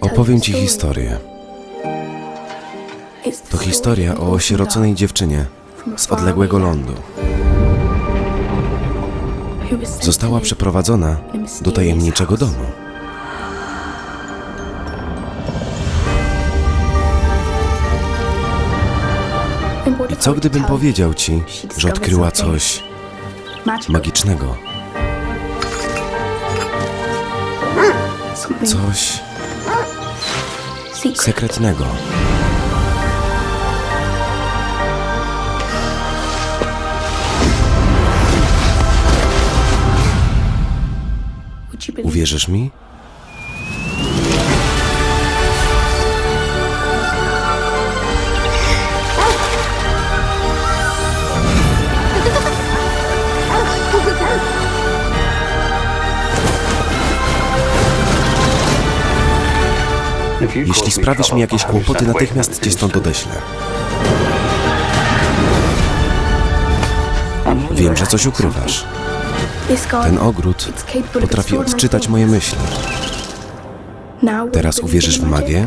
Opowiem ci historię. To historia o osieroconej dziewczynie z odległego lądu. Została przeprowadzona do tajemniczego domu. I co gdybym powiedział ci, że odkryła coś magicznego? Coś sekretnego. Uwierzysz mi? Jeśli sprawisz mi jakieś kłopoty, natychmiast cię stąd odeślę. Wiem, że coś ukrywasz. Ten ogród potrafi odczytać moje myśli. Teraz uwierzysz w magię?